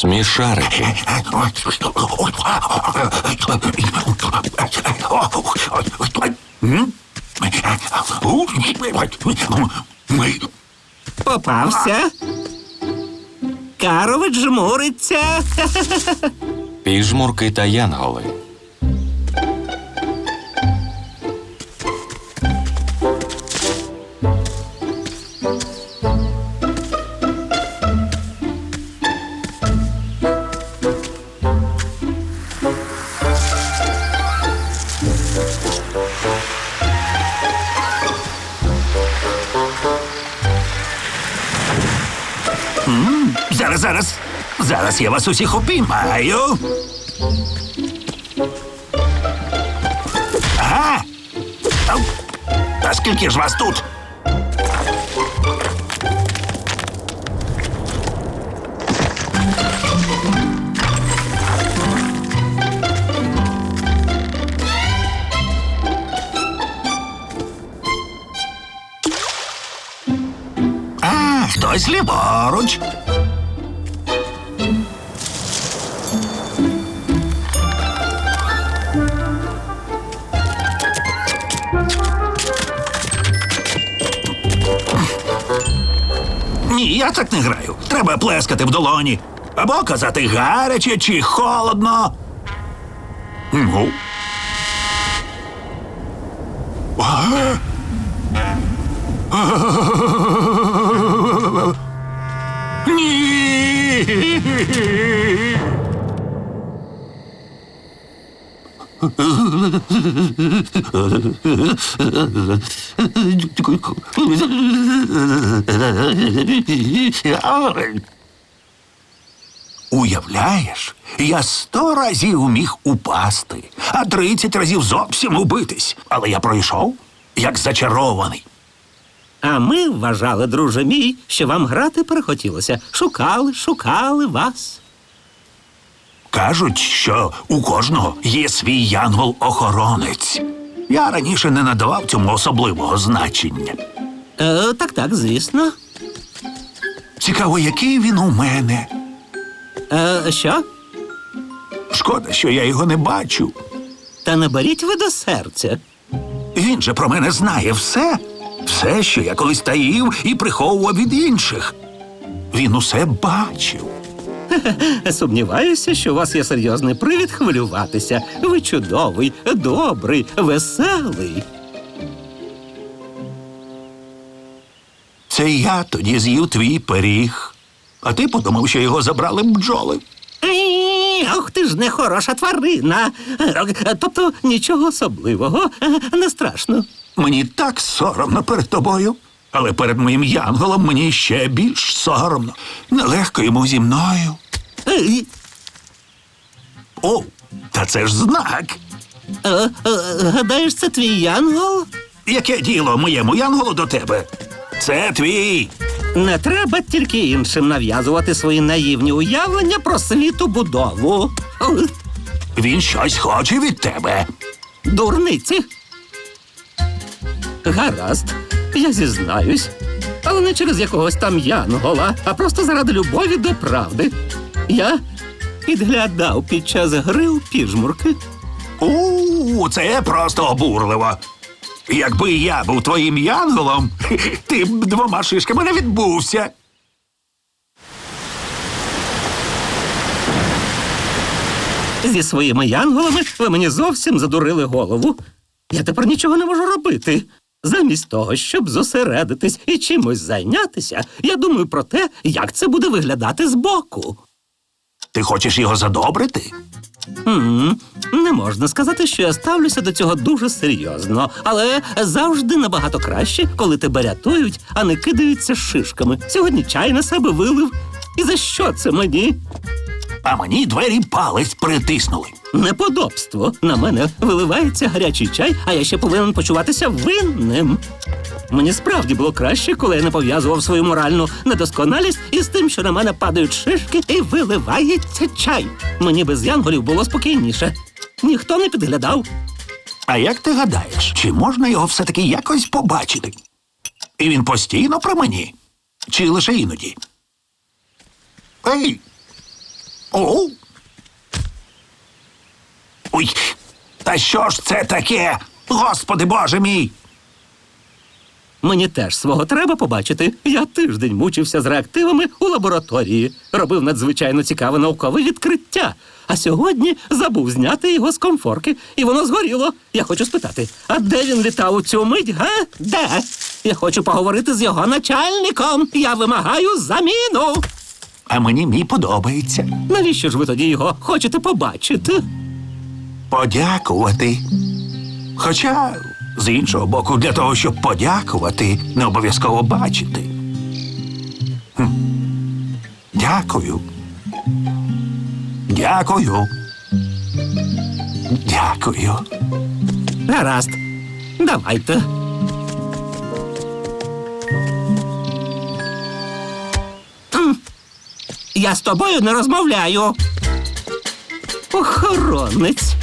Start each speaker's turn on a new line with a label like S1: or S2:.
S1: Смішарики.
S2: Попався. Карович жмуриться.
S1: Піжмурки та янголи.
S3: Зараз, зараз. Зараз я вас усіх упіймаю. Ага. Ау. А скільки ж вас тут? Хтось ліворуч. Ні, я так не граю. Треба плескати в долоні. Або казати гаряче чи холодно. Ну. А? Уявляєш, я сто разів міг упасти, а тридцять разів зовсім убитись. Але я пройшов, як зачарований.
S2: А ми вважали, друже мій, що вам грати перехотілося. Шукали, шукали вас.
S3: Кажуть, що у кожного є свій янгол-охоронець. Я раніше не надавав цьому особливого значення.
S2: Е, так, так, звісно.
S3: Цікаво, який він у мене.
S2: Е, що?
S3: Шкода, що я його не бачу.
S2: Та не беріть ви до серця.
S3: Він же про мене знає все. Все, що я колись таїв і приховував від інших. Він усе бачив.
S2: Сумніваюся, що у вас є серйозний привід хвилюватися. Ви чудовий, добрий, веселий.
S3: Це я тоді з'їв твій пиріг. А ти подумав, що його забрали бджоли.
S2: Ох ти ж нехороша тварина. Тобто нічого особливого, е, не страшно.
S3: Мені так соромно перед тобою. Але перед моїм янголом мені ще більш соромно. Нелегко йому зі мною.
S2: Ей,
S3: О, та це ж знак.
S2: е, е, Гадаєш, це твій янгол?
S3: Яке діло моєму янголу до тебе? Це твій.
S2: Не треба тільки іншим нав'язувати свої наївні уявлення про світобудову. Е,
S3: Він щось хоче від тебе.
S2: Дурниці. Гаразд, я зізнаюсь. Але не через якогось там янгола, а просто заради любові до правди. Я підглядав під час гри у піжмурки.
S3: У, це просто обурливо. Якби я був твоїм янголом, ти б двома шишками не відбувся.
S2: Зі своїми янголами ви мені зовсім задурили голову. Я тепер нічого не можу робити. Замість того, щоб зосередитись і чимось зайнятися, я думаю про те, як це буде виглядати збоку.
S3: Ти хочеш його задобрити?
S2: Не можна сказати, що я ставлюся до цього дуже серйозно, але завжди набагато краще, коли тебе рятують, а не кидаються шишками. Сьогодні чай на себе вилив. І за що це мені?
S3: А мені двері палець притиснули.
S2: Неподобство. На мене виливається гарячий чай, а я ще повинен почуватися винним. Мені справді було краще, коли я не пов'язував свою моральну недосконалість із тим, що на мене падають шишки і виливається чай. Мені без янголів було спокійніше. Ніхто не підглядав.
S3: А як ти гадаєш, чи можна його все-таки якось побачити? І він постійно при мені? Чи лише іноді? Ей, О! Ой, та що ж це таке? Господи Боже мій!
S2: Мені теж свого треба побачити. Я тиждень мучився з реактивами у лабораторії, робив надзвичайно цікаве наукове відкриття. А сьогодні забув зняти його з комфорки, і воно згоріло. Я хочу спитати, а де він літав у цю мить, га? Де? Я хочу поговорити з його начальником. Я вимагаю заміну.
S3: А мені мій подобається.
S2: Навіщо ж ви тоді його хочете побачити?
S3: Подякувати. Хоча, з іншого боку, для того, щоб подякувати, не обов'язково бачити. Хм. Дякую. Дякую. Дякую.
S2: Гаразд. Давайте. Я з тобою не розмовляю. Охоронець.